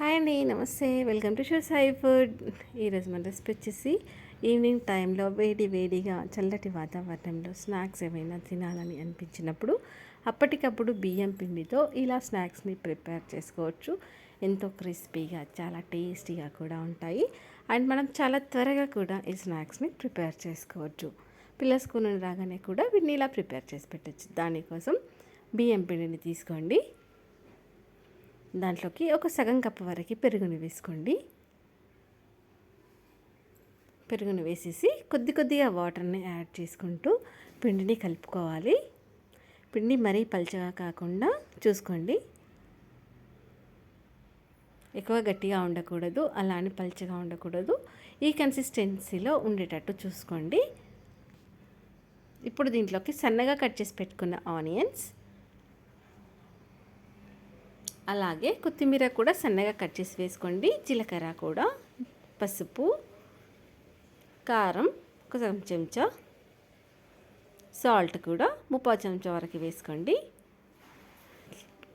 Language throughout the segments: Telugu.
హాయ్ అండి నమస్తే. Welcome to sure Sai food ఈరోజు మన రెసిపీ వచ్చేసి ఈవినింగ్ టైంలో వేడి వేడిగా చల్లటి వాతావరణంలో స్నాక్స్ ఏమైనా తినాలని అనిపించినప్పుడు అప్పటికప్పుడు బియ్యం పిండితో ఇలా స్నాక్స్ని ప్రిపేర్ చేసుకోవచ్చు. ఎంతో క్రిస్పీగా చాలా టేస్టీగా కూడా ఉంటాయి. అండ్ మనం చాలా త్వరగా కూడా ఈ స్నాక్స్ని ప్రిపేర్ చేసుకోవచ్చు. పిల్లల స్కూల్ రాగానే కూడా వీటిని ఇలా ప్రిపేర్ చేసి పెట్టచ్చు. దానికోసం బియ్యం పిండిని తీసుకోండి. దాంట్లోకి ఒక సగం కప్పు వరకు పెరుగుని వేసుకోండి. పెరుగుని వేసేసి కొద్ది కొద్దిగా వాటర్ని యాడ్ చేసుకుంటూ పిండిని కలుపుకోవాలి. పిండి మరీ పల్చగా కాకుండా చూసుకోండి. ఎక్కువ గట్టిగా ఉండకూడదు అలానే పల్చగా ఉండకూడదు. ఈ కన్సిస్టెన్సీలో ఉండేటట్టు చూసుకోండి. ఇప్పుడు దీంట్లోకి సన్నగా కట్ చేసి పెట్టుకున్న ఆనియన్స్ అలాగే కొత్తిమీర కూడా సన్నగా కట్ చేసి వేసుకోండి. జీలకర్ర కూడా పసుపు కారం ఒక చెంచా సాల్ట్ కూడా ముప్పై చెంచా వరకు వేసుకోండి.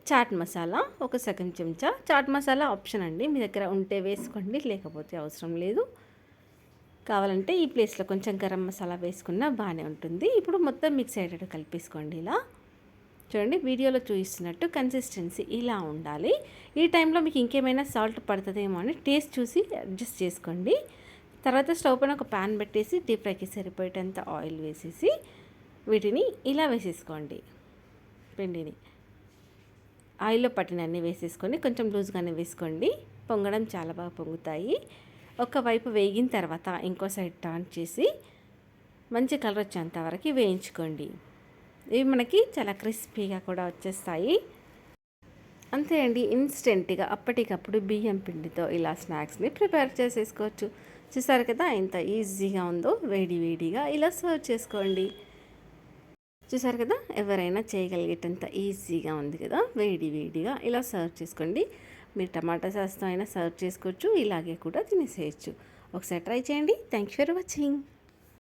చాట్ మసాలా ఒక సగం చెంచా. చాట్ మసాలా ఆప్షన్ అండి. మీ దగ్గర ఉంటే వేసుకోండి లేకపోతే అవసరం లేదు. కావాలంటే ఈ ప్లేస్లో కొంచెం గరం మసాలా వేసుకున్నా బాగానే ఉంటుంది. ఇప్పుడు మొత్తం మిక్స్ అయ్యేటట్టు కలిపేసుకోండి ఇలా. చూడండి వీడియోలో చూపిస్తున్నట్టు కన్సిస్టెన్సీ ఇలా ఉండాలి. ఈ టైంలో మీకు ఇంకేమైనా సాల్ట్ పడుతుందేమో అని టేస్ట్ చూసి అడ్జస్ట్ చేసుకోండి. తర్వాత స్టవ్ పైన ఒక ప్యాన్ పెట్టేసి డీప్ ఫ్రైకి సరిపోయేటంత ఆయిల్ వేసేసి వీటిని ఇలా వేసేసుకోండి. పిండిని. ఆయిల్లో పట్టినన్ని వేసేసుకొని కొంచెం లూజ్గానే వేసుకోండి. పొంగడం చాలా బాగా పొంగుతాయి. ఒకవైపు వేగిన తర్వాత ఇంకో సైడ్ టర్న్ చేసి మంచి కలర్ వచ్చేంత వరకు వేయించుకోండి. ఇవి మనకి చాలా క్రిస్పీగా కూడా వచ్చేస్తాయి. అంతే అండి ఇన్స్టెంట్గా అప్పటికప్పుడు బియ్యం పిండితో ఇలా స్నాక్స్ని ప్రిపేర్ చేసేసుకోవచ్చు. చూసారు కదా ఎంత ఈజీగా ఉందో వేడి వేడిగా ఇలా సర్వ్ చేసుకోండి. చూసారు కదా ఎవరైనా చేయగలిగేటంత ఈజీగా ఉంది కదా వేడి వేడిగా ఇలా సర్వ్ చేసుకోండి. మీరు టమాటా సాస్తో అయినా సర్వ్ చేసుకోవచ్చు ఇలాగే కూడా తినేసేయచ్చు. ఒకసారి ట్రై చేయండి. Thank you for watching.